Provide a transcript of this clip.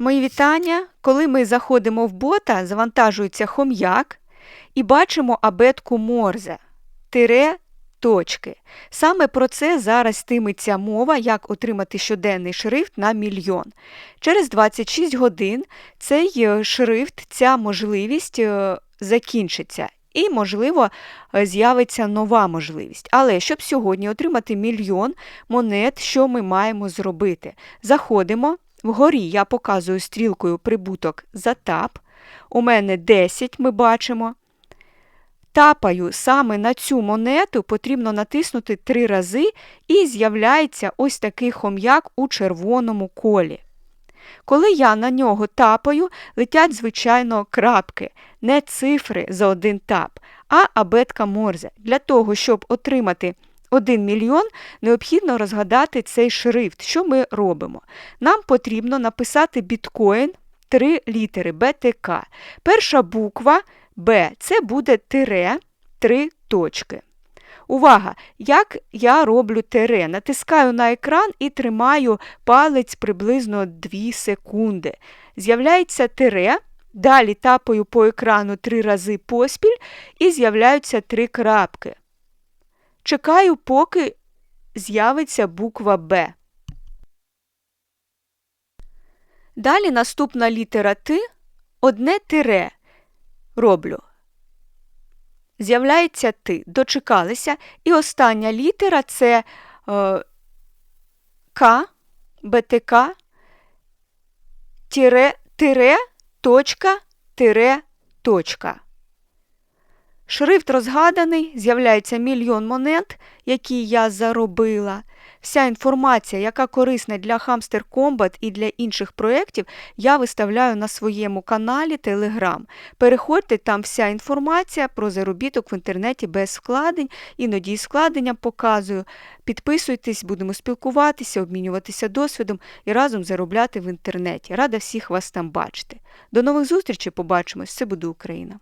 Мої вітання. Коли ми заходимо в бота, завантажується хом'як і бачимо абетку Морзе, тире, точки. Саме про це зараз йтиметься мова, як отримати щоденний шрифт на мільйон. Через 26 годин цей е, шрифт, ця можливість е, закінчиться. І, можливо, е, з'явиться нова можливість. Але щоб сьогодні отримати мільйон монет, що ми маємо зробити? Заходимо. Вгорі я показую стрілкою прибуток за тап. У мене 10 ми бачимо. Тапаю саме на цю монету, потрібно натиснути 3 рази, і з'являється ось такий хом'як у червоному колі. Коли я на нього тапаю, летять, звичайно, крапки, не цифри за один тап, а абетка Морзе. Для того, щоб отримати 1 мільйон, необхідно розгадати цей шрифт. Що ми робимо? Нам потрібно написати біткоін три літери БТК. Перша буква Б це буде тире, три точки. Увага! Як я роблю тире? Натискаю на екран і тримаю палець приблизно 2 секунди. З'являється тире, далі тапаю по екрану три рази поспіль і з'являються три крапки. Чекаю, поки з'явиться буква Б. Далі наступна літера Т, одне тире роблю. З'являється Т, дочекалися. І остання літера це е, К, БТК, тире, тире, точка, тире, точка. Шрифт розгаданий, з'являється мільйон монет, які я заробила. Вся інформація, яка корисна для Hamster Combat і для інших проєктів, я виставляю на своєму каналі Telegram. Переходьте, там вся інформація про заробіток в інтернеті без вкладень, іноді із складенням показую. Підписуйтесь, будемо спілкуватися, обмінюватися досвідом і разом заробляти в інтернеті. Рада всіх вас там бачити. До нових зустрічей, побачимось! Це буде Україна!